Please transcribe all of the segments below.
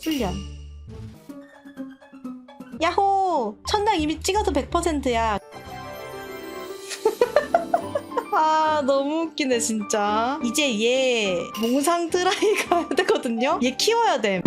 훈련. 야호! 천장 이미 찍어도 100%야. 아 너무 웃기네 진짜 이제 얘 몽상 드라이 가야 되거든요 얘 키워야 돼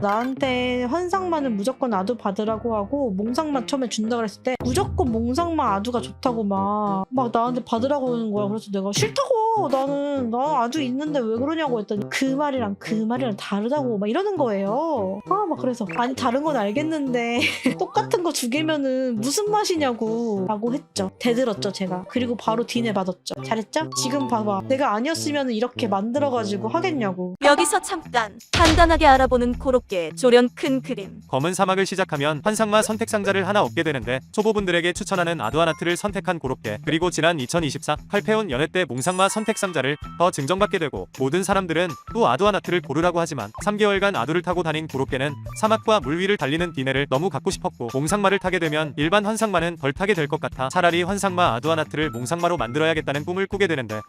나한테 환상만은 무조건 아두 받으라고 하고 몽상만 처음에 준다 그랬을 때 무조건 몽상만 아두가 좋다고 막 막 나한테 받으라고 하는 거야 그래서 내가 싫다고 나는 나 아두 있는데 왜 그러냐고 했더니 그 말이랑 그 말이랑 다르다고 막 이러는 거예요. 아 막 그래서 아니 다른 건 알겠는데 똑같은 거두 개면은 무슨 맛이냐고 라고 했죠. 대들었죠 제가. 그리고 바로 딘에 받았죠. 잘했죠? 지금 봐봐. 내가 아니었으면 이렇게 만들어가지고 하겠냐고. 여기서 잠깐 간단하게 알아보는 고로케 조련 큰 그림. 검은 사막을 시작하면 환상마 선택 상자를 하나 얻게 되는데 초보분들에게 추천하는 아두아나트를 선택한 고롭게 그리고 지난 2024 칼페온 연회 때 몽상마 선택 상자를 더 증정받게 되고 모든 사람들은 또 아두아나트를 고르라고 하지만 3개월간 아두를 타고 다닌 고롭게는 사막과 물 위를 달리는 디네를 너무 갖고 싶었고 몽상마를 타게 되면 일반 환상마는 덜 타게 될 것 같아 차라리 환상마 아두아나트를 몽상마로 만들어야겠다는 꿈을 꾸게 되는데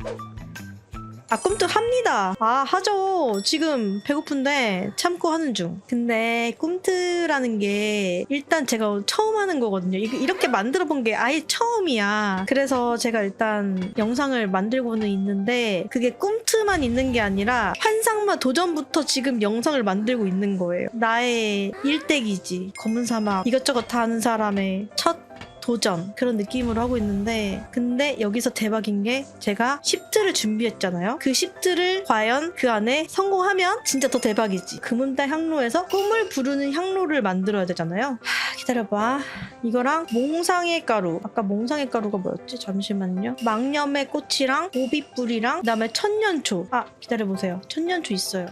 아 꿈도 합니다. 아 하죠. 지금 배고픈데 참고 하는 중. 근데 꿈트라는 게 일단 제가 처음 하는 거거든요. 이렇게 만들어 본 게 아예 처음이야. 그래서 제가 일단 영상을 만들고는 있는데 그게 꿈트만 있는 게 아니라 환상마 도전부터 지금 영상을 만들고 있는 거예요. 나의 일대기지. 검은 사막 이것저것 다 하는 사람의 첫 도전 그런 느낌으로 하고 있는데 근데 여기서 대박인 게 제가 쉽트를 준비했잖아요. 그 쉽트를 과연 그 안에 성공하면 진짜 더 대박이지. 금은달 향로에서 꿈을 부르는 향로를 만들어야 되잖아요. 하, 기다려봐. 이거랑 몽상의 가루. 아까 몽상의 가루가 뭐였지? 잠시만요. 망념의 꽃이랑 오비뿌리랑 그다음에 천년초. 아 기다려보세요. 천년초 있어요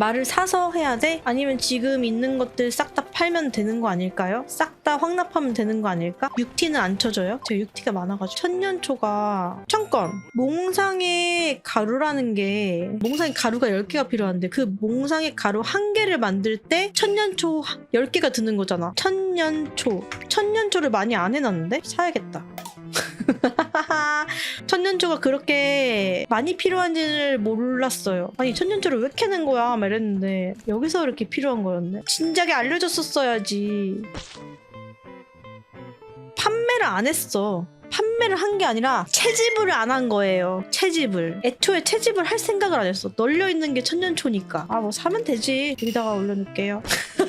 말을 사서 해야 돼? 아니면 지금 있는 것들 싹 다 팔면 되는 거 아닐까요? 싹 다 황납하면 되는 거 아닐까? 6T는 안 쳐져요? 제가 6T가 많아가지고 천년초가 잠깐 몽상의 가루라는 게 몽상의 가루가 10개가 필요한데 그 몽상의 가루 한 개를 만들 때 천년초 10개가 드는 거잖아 천년초 천년초를 많이 안 해놨는데? 사야겠다 천년초가 그렇게 많이 필요한지를 몰랐어요. 아니 천년초를 왜 캐는 거야? 막 이랬는데 여기서 이렇게 필요한 거였네. 진작에 알려줬었어야지. 판매를 안 했어. 판매를 한 게 아니라 채집을 안 한 거예요. 채집을. 애초에 채집을 할 생각을 안 했어. 널려 있는 게 천년초니까. 아 뭐 사면 되지. 여기다가 올려놓을게요.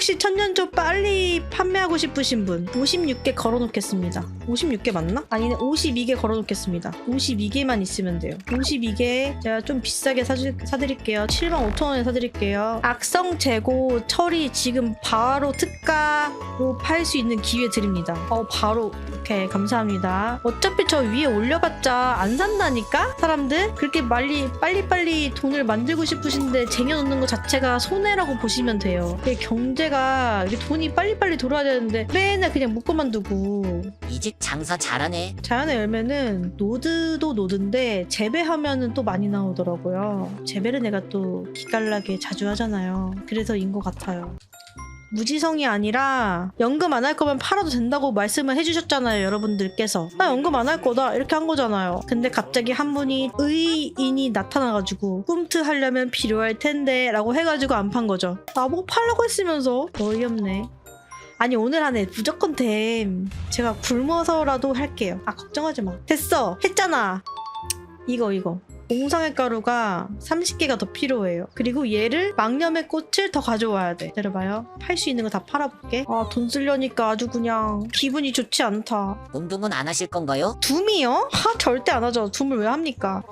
혹시 천년초 빨리 판매하고 싶으신 분 56개 걸어놓겠습니다. 56개 맞나? 아니네 52개 걸어놓겠습니다. 52개만 있으면 돼요. 52개 제가 좀 비싸게 사주, 사드릴게요. 7만 5천 원에 사드릴게요. 악성 재고 처리 지금 바로 특가로 팔 수 있는 기회 드립니다. 어 바로 오케이 감사합니다. 어차피 저 위에 올려봤자 안 산다니까 사람들 그렇게 빨리 빨리빨리 돈을 만들고 싶으신데 쟁여놓는 것 자체가 손해라고 보시면 돼요. 이게 경제가 이게 돈이 빨리빨리 돌아야 되는데 맨날 그냥 묶어만 두고 이집 장사 잘하네. 자연의 열매는 노드도 노드인데 재배하면은 또 많이 나오더라고요. 재배를 내가 또 기깔나게 자주 하잖아요. 그래서인 것 같아요. 무지성이 아니라 연금 안 할 거면 팔아도 된다고 말씀을 해주셨잖아요 여러분들께서. 나 연금 안 할 거다 이렇게 한 거잖아요. 근데 갑자기 한 분이 의인이 나타나가지고 꿈트 하려면 필요할 텐데 라고 해가지고 안 판 거죠. 나보고 팔라고 했으면서? 어이없네. 아니 오늘 안에 무조건 됨. 제가 굶어서라도 할게요. 아 걱정하지 마. 됐어. 했잖아. 이거 이거 몽상의 가루가 30개가 더 필요해요. 그리고 얘를 망념의 꽃을 더 가져와야 돼. 기다려봐요. 팔 수 있는 거 다 팔아볼게. 아, 돈 쓰려니까 아주 그냥 기분이 좋지 않다. 운동은 안 하실 건가요? 둠이요? 하, 절대 안 하죠. 둠을 왜 합니까?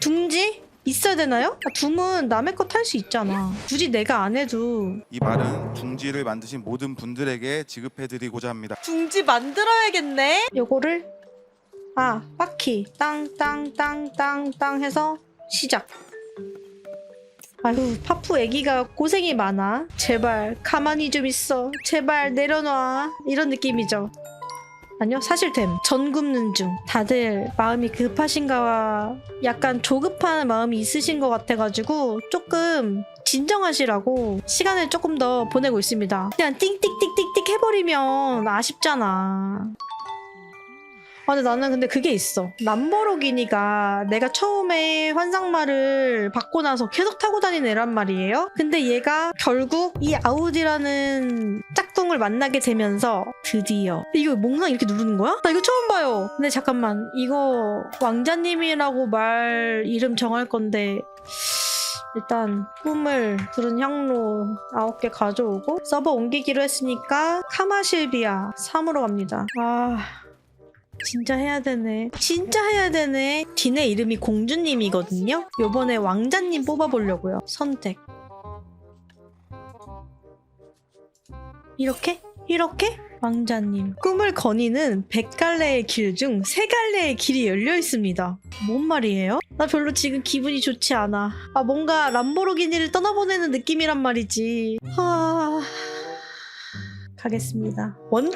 둠지? 있어야 되나요? 아, 둠은 남의 거 탈 수 있잖아. 굳이 내가 안 해도 이 말은 둥지를 만드신 모든 분들에게 지급해드리고자 합니다. 둥지 만들어야겠네. 요거를 아 바퀴 땅땅땅땅땅 해서 시작. 아유 파푸 애기가 고생이 많아. 제발 가만히 좀 있어. 제발 내려놔. 이런 느낌이죠. 아니요 사실템 전 굽는 중 다들 마음이 급하신가 약간 조급한 마음이 있으신 것 같아가지고 조금 진정하시라고 시간을 조금 더 보내고 있습니다 그냥 띵띵띵띵띵 해버리면 아쉽잖아 아, 근데 나는 근데 그게 있어. 람보르기니가 내가 처음에 환상말을 받고 나서 계속 타고 다니는 애란 말이에요. 근데 얘가 결국 이 아우디라는 짝퉁을 만나게 되면서 드디어 이거 몽상 이렇게 누르는 거야? 나 이거 처음 봐요. 근데 잠깐만 이거 왕자님이라고 말 이름 정할 건데 일단 꿈을 부른 향로 9개 가져오고 서버 옮기기로 했으니까 카마실비아 3으로 갑니다. 아 진짜 해야 되네. 진짜 해야 되네. 딘의 이름이 공주님이거든요. 요번에 왕자님 뽑아보려고요. 선택. 이렇게? 이렇게? 왕자님. 꿈을 거니는 100갈래의 길 중 3갈래의 길이 열려 있습니다. 뭔 말이에요? 나 별로 지금 기분이 좋지 않아. 아, 뭔가 람보르기니를 떠나보내는 느낌이란 말이지. 아. 가겠습니다. 원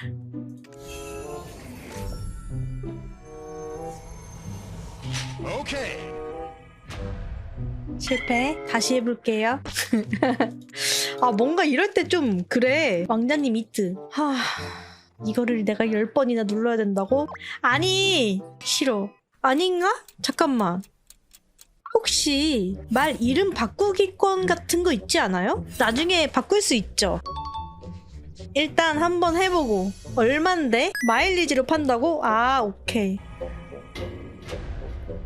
튼? 실패. 다시 해볼게요. 아, 뭔가 이럴 때 좀 그래. 왕자님 이트. 하. 이거를 내가 열 번이나 눌러야 된다고? 아니, 싫어. 아닌가? 잠깐만. 혹시 말 이름 바꾸기 권 같은 거 있지 않아요? 나중에 바꿀 수 있죠. 일단 한번 해보고 얼만데? 마일리지로 판다고? 아 오케이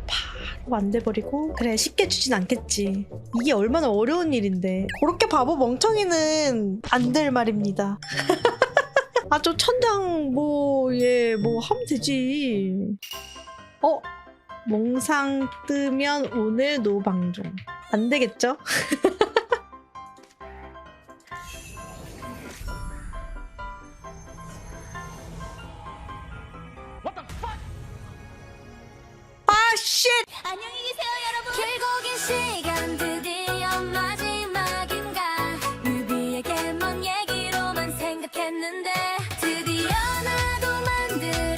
바로 안 돼버리고 그래 쉽게 주진 않겠지 이게 얼마나 어려운 일인데 그렇게 바보 멍청이는 안 될 말입니다 아 저 천장 뭐 예 뭐 하면 되지 어? 몽상 뜨면 오늘 노방종 안 되겠죠? 쉣! 안녕히 계세요 여러분 길고 긴 시간 드디어 마지막인가 뮤비에게 먼 얘기로만 생각했는데 드디어 나도 만들